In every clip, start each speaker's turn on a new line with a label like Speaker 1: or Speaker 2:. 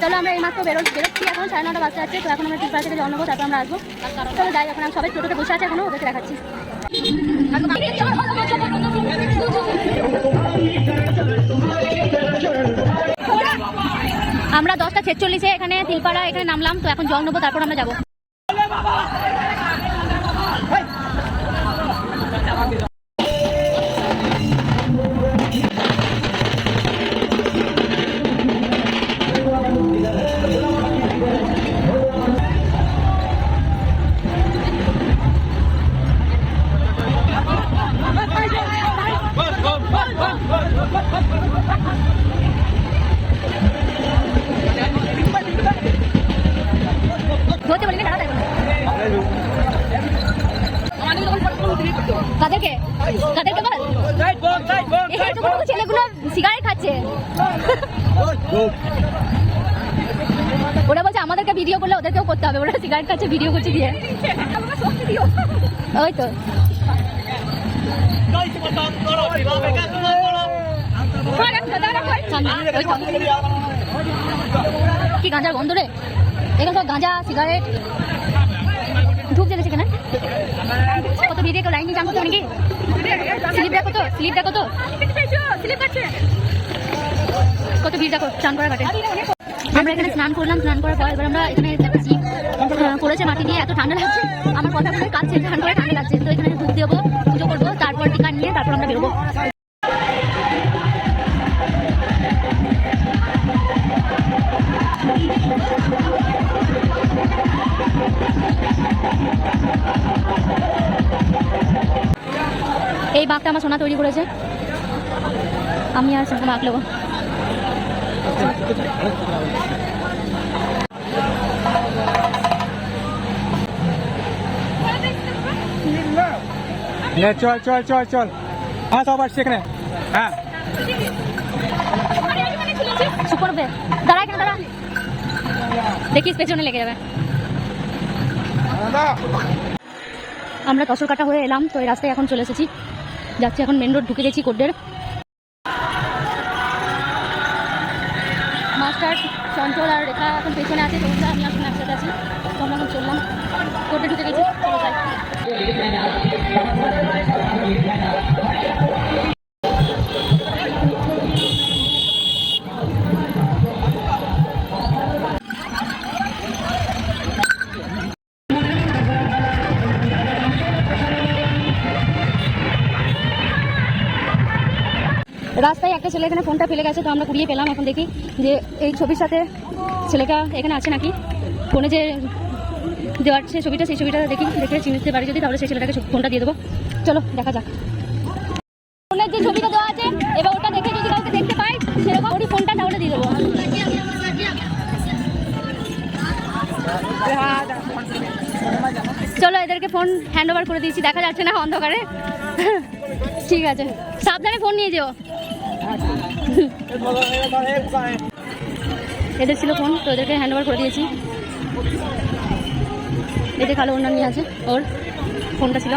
Speaker 1: চলো আমরা এই মাত্র বেরো বেরোচ্ছি, এখন সাড়ে নটা বাজতে যাচ্ছে, তো এখন আমরা টিপাড়া থেকে জল নেব তারপর আমরা আসব। চলো যাই, এখন সবাই টোটোতে বসে আছে, এখনও ওদেরকে দেখাচ্ছি। আমরা দশটা ছেচল্লিশে এখানে তিলপাড়া এখানে নামলাম, তো এখন জল নেব, তারপর আমরা যাব। কাদেরকে বল। খাচ্ছে। ওরা বলছে, আমাদেরকে ভিডিও করলে ওদেরকেও করতে হবে। ওরা সিগারেট খাচ্ছে ভিডিও করছে দিয়ে। ওই তো। কি গাঁজার গন্ধ রে? এখানে সব গাঁজা, সিগারেট। ঢুকছে কেন কত ভিড়ে কেউ লাইনে দিয়ে জানতো নাকি? স্লিপ দেখো তো স্লিপ দেখো তো। কত ভিড় দেখো স্নান করা ঘাটে। আমরা এখানে স্নান করলাম স্নান করার পর এবার আমরা এখানে যাচ্ছি আহ, করেছে মাটি দিয়ে এত ঠান্ডা লাগছে। আমার কথা বলে কাজ ছেড়ে ঠান্ডা ঠান্ডা লাগছে। তো এখানে ধূপ দেবো পুজো করব তারপর টিকা নিয়ে তারপর আমরা বেরোবো। বাঘটা আমার সোনা তৈরি করেছে। আমি আর সোনা বাঘ নেব।
Speaker 2: চল চল চল চল। হ্যাঁ সব আসছে এখানে। হ্যাঁ।
Speaker 1: চুপ করবে দাঁড়া এখানে দাঁড়া। দেখিস পেছনে লেগে যাবে। আমরা কসর কাটা হয়ে এলাম তো এই রাস্তায় এখন চলে এসেছি। যাচ্ছি এখন মেন রোড, ঢুকে গেছি কোডের। মাস্টার চঞ্চল আর রেখা এখন পেছনে আছে তোমরা আমি এখন একসাথে আছি। তো আমরা এখন চললাম। কোর্টে ঢুকে গেছি। চলো যাই রাস্তায় একটা ছেলে এখানে ফোনটা ফেলে গেছে, তো আমরা কুড়িয়ে পেলাম। এখন দেখি যে এই ছবির সাথে ছেলেটা এখানে আছে নাকি? ফোনে যে দেওয়ার সেই ছবিটা সেই ছবিটা দেখি, দেখে চিনতে পারি যদি, তাহলে সেই ছেলেটাকে ফোনটা দিয়ে দেবো। চলো, দেখা যাক। ফোন হ্যান্ড ওভার করে দিয়েছি, দেখা যাচ্ছে না অন্ধকারে। ঠিক আছে, সাবধানে ফোন নিয়ে যেও। এদের ছিল ফোন তো এদেরকে হ্যান্ড ওভার করে দিয়েছি। এদের কালো অন্য নিয়ে আছে, ওর ফোনটা ছিল।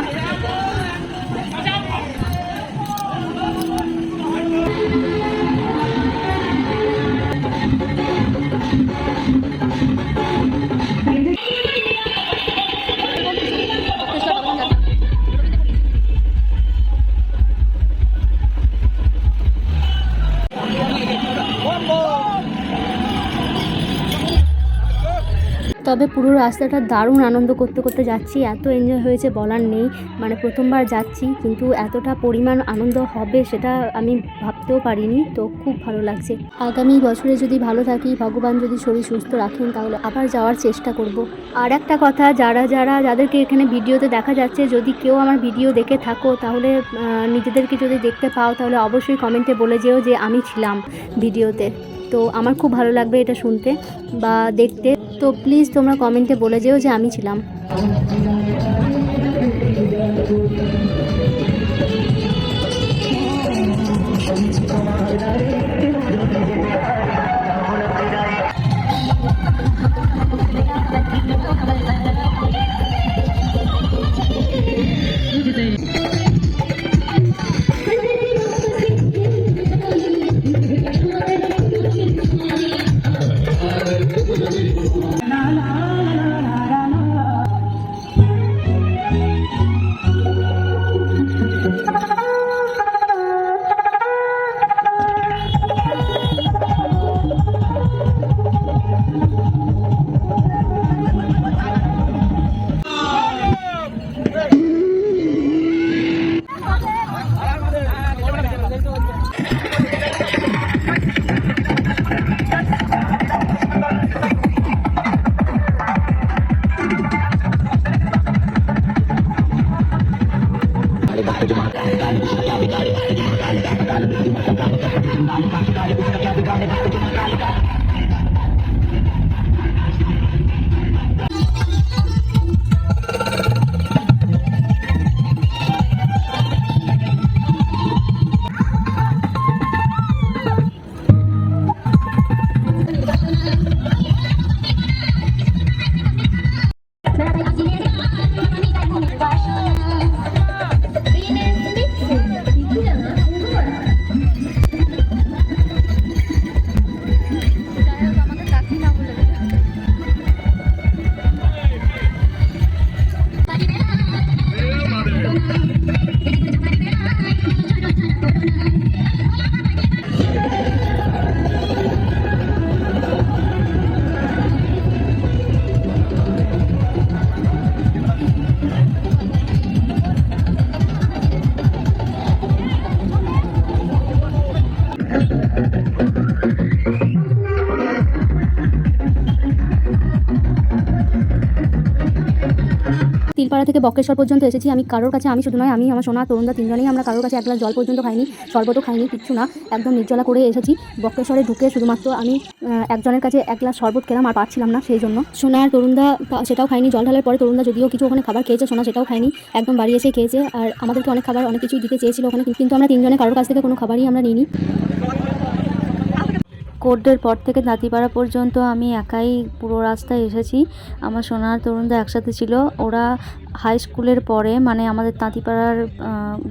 Speaker 1: তবে পুরো রাস্তাটা দারুণ আনন্দ করতে করতে যাচ্ছি। এত এনজয় হয়েছে বলার নেই। মানে প্রথমবার যাচ্ছি, কিন্তু এতটা পরিমাণ আনন্দ হবে সেটা আমি ভাবতেও পারিনি। তো খুব ভালো লাগছে। আগামী বছরে যদি ভালো থাকি, ভগবান যদি শরীর সুস্থ রাখেন, তাহলে আবার যাওয়ার চেষ্টা করব। আর একটা কথা, যারা যারা, যাদেরকে এখানে ভিডিওতে দেখা যাচ্ছে, যদি কেউ আমার ভিডিও দেখে থাকো, তাহলে নিজেদেরকে যদি দেখতে পাও, তাহলে অবশ্যই কমেন্টে বলে যেও যে আমি ছিলাম ভিডিওতে। তো আমার খুব ভালো লাগবে এটা শুনতে বা দেখতে। তো প্লিজ তোমরা কমেন্টে বলে যেও যে আমি ছিলাম। बिगाड़े তিলপাড়া থেকে বক্রেশ্বর পর্যন্ত এসেছি। আমি কারোর কাছে আমি শুধু নয়, আমি, আমার সোনা, তরুণদা তিনজনেই আমরা কারোর কাছে এক গ্লাস জল পর্যন্ত খাইনি, শরবতও খাইনি, কিচ্ছু না, একদম নির্জলা করে এসেছি। বক্রেশ্বরে ঢুকে শুধুমাত্র আমি একজনের কাছে এক গ্লাস শরবত খেলাম, আর পাচ্ছিলাম না সেই জন্য। সোনা আর তরুণদা সেটাও খাইনি, জল ঢালার পরে তরুণদা যদিও কিছু ওখানে খাবার খেয়েছে, সোনা সেটাও খাইনি, একদম বাড়ি এসে খেয়েছে, আর আমাদেরকে অনেক খাবার, অনেক কিছুই দিতে চেয়েছিল ওখানে, কিন্তু আমরা তিনজনে কারোর কাছ থেকে কোনো খাবারই আমরা নিইনি। কোর্টের পর থেকে দাঁতিপাড়া পর্যন্ত আমি একাই পুরো রাস্তায় এসেছি। আমার সোনার তরুণদা একসাথে ছিল। ওরা হাই স্কুলের পরে মানে আমাদের তাঁতিপাড়ার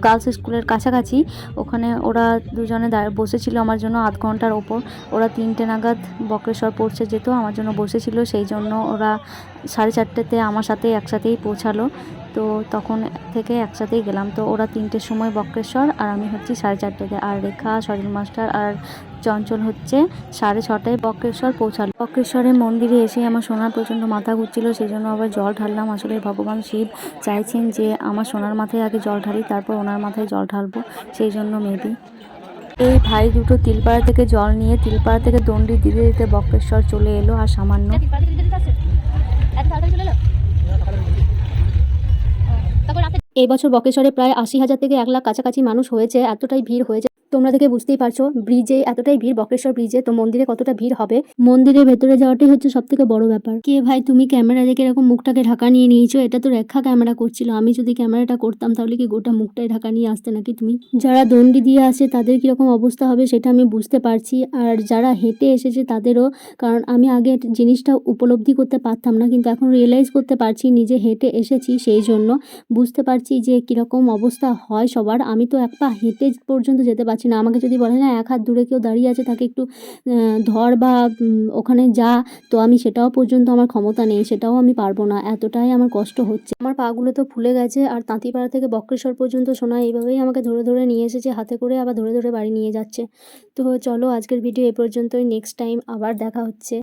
Speaker 1: গার্লস স্কুলের কাছাকাছি, ওখানে ওরা দুজনে বসেছিল আমার জন্য আধ ঘণ্টার ওপর। ওরা তিনটে নাগাদ বক্রেশ্বর পড়ছে যেত, আমার জন্য বসেছিল। সেই জন্য ওরা সাড়ে চারটেতে আমার সাথে একসাথেই পৌঁছালো। তো তখন থেকে একসাথেই গেলাম। তো ওরা তিনটের সময় বক্রেশ্বর আর আমি হচ্ছি সাড়ে চারটেতে। আর রেখা, সজল মাস্টার আর চঞ্চল হচ্ছে সাড়ে ছটায় বক্রেশ্বর পৌঁছালো। বক্রেশ্বরের মন্দিরে এসে আমার সোনার প্রচণ্ড মাথা ঘুরছিল সেই জন্য আবার জল ঢাললাম। আসলে ভগবান শিব চাইছেন যে আমার সোনার মাথায় আগে জল ঢালি, তারপর ওনার মাথায় জল ঢালবো সেই জন্য মেবি। এই ভাই দুটো তিলপাড়া থেকে জল নিয়ে তিলপাড়া থেকে দণ্ডি দিতে দিতে বক্রেশ্বর চলে এলো আর সামান্য এই বছর বকেশ্বরে প্রায় আশি হাজার থেকে এক লাখ কাছাকাছি মানুষ হয়েছে, এতটাই ভিড় হয়েছে তোমরা দেখে বুঝতেই পারছ, ব্রিজে, এতটাই ভিড়, বক্রেশ্বর ব্রিজে, তো মন্দিরে কতটা ভিড় হবে? মন্দিরের ভেতরে যাওয়াটাই হচ্ছে সব থেকে বড় ব্যাপার। কে ভাই, তুমি ক্যামেরা দেখে এরকম মুখটাকে ঢাকা নিয়ে নিয়েছো? এটা তো রেখা ক্যামেরা করছিল। আমি যদি ক্যামেরাটা করতাম, তাহলে কি গোটা মুখটাই ঢাকা নিয়ে আসতে নাকি তুমি? যারা দণ্ডি দিয়ে আসে, তাদের কীরকম অবস্থা হবে সেটা আমি বুঝতে পারছি। আর যারা হেঁটে এসেছে, তাদেরও, কারণ আমি আগে জিনিসটা উপলব্ধি করতে পারতাম না, কিন্তু এখন রিয়েলাইজ করতে পারছি, নিজে হেঁটে এসেছি সেই জন্য। বুঝতে পারছি যে কীরকম অবস্থা হয় সবার। আমি তো এক পা হেঁটে পর্যন্ত যেতে পারছি না। আমাকে যদি বলে না এক হাত দূরে কেউ দাঁড়িয়ে আছে, তাকে একটু ধর বা ওখানে যা। তো আমি সেটাও পর্যন্ত আমার ক্ষমতা নেই, সেটাও আমি পারব না। এতটাই আমার কষ্ট হচ্ছে। আমার পাগুলো তো ফুলে গেছে, আর তাঁতিপাড়া থেকে বক্রেশ্বর পর্যন্ত সোনা এইভাবেই আমাকে ধরে ধরে নিয়ে এসেছে, হাতে করে আবার ধরে ধরে বাড়ি নিয়ে যাচ্ছে। তো চলো, আজকের ভিডিও এ পর্যন্তই। নেক্সট টাইম আবার দেখা হচ্ছে।